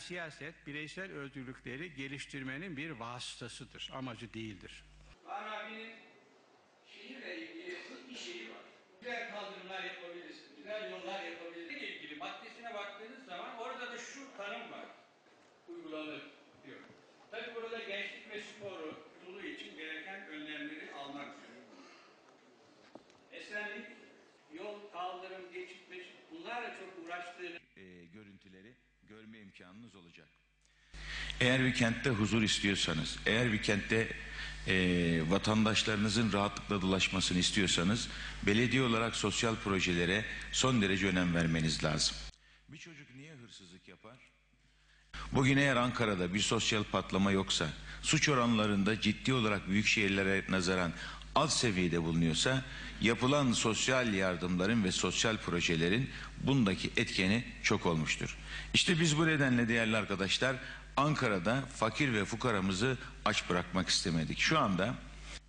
Siyaset bireysel özgürlükleri geliştirmenin bir vasıtasıdır, amacı değildir. Farabi'nin şehirle ilgili bir şeyi var. Güzel kaldırımlar yapabilirsin, güzel yollar yapabilirsin. ile ilgili maddesine baktığınız zaman orada da şu tanım var. Uygulanır diyor. Tabi burada gençlik ve sporu tutulu için gereken önlemleri almak üzere. Esenlik, yol, kaldırım, geçit, bunlarla çok uğraştığını görme imkanınız olacak. Eğer bir kentte huzur istiyorsanız, eğer bir kentte e, vatandaşlarınızın rahatlıkla dolaşmasını istiyorsanız, belediye olarak sosyal projelere son derece önem vermeniz lazım. Bir çocuk niye hırsızlık yapar? Bugün eğer Ankara'da bir sosyal patlama yoksa, suç oranlarında ciddi olarak büyük şehirlere nazaran alt seviyede bulunuyorsa, yapılan sosyal yardımların ve sosyal projelerin bundaki etkeni çok olmuştur. İşte biz bu nedenle değerli arkadaşlar, Ankara'da fakir ve fukaramızı aç bırakmak istemedik. Şu anda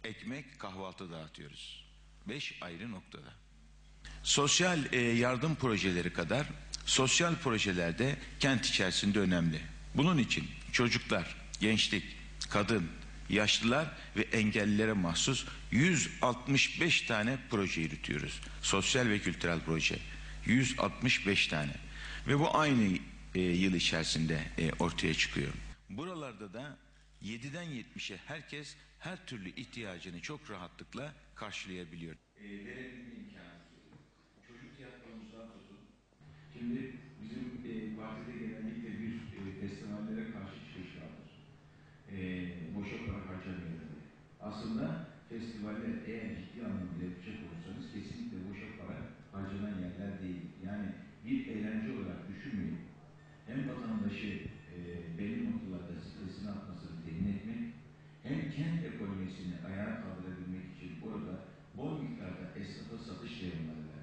ekmek kahvaltı dağıtıyoruz. Beş ayrı noktada. Sosyal e, yardım projeleri kadar sosyal projeler de kent içerisinde önemli. Bunun için çocuklar, gençlik, kadın, yaşlılar ve engellilere mahsus 165 tane proje yürütüyoruz. Sosyal ve kültürel proje. 165 tane. Ve bu aynı e, yıl içerisinde e, ortaya çıkıyor. Buralarda da 7'den 70'e herkes her türlü ihtiyacını çok rahatlıkla karşılayabiliyor. E, Aslında festivaller eğer ciddi anlamda yapacak olursanız kesinlikle boşa para harcanan yerler değil. Yani bir eğlence olarak düşünmeyin. Hem vatandaşı e, belli noktalarda stresini atmasını temin etmek, hem kent ekonomisini ayağa kaldırabilmek için orada bol miktarda esnafa satış yayınları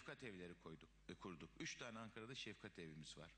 Şefkat evleri koyduk, e, kurduk. Üç tane Ankara'da şefkat evimiz var.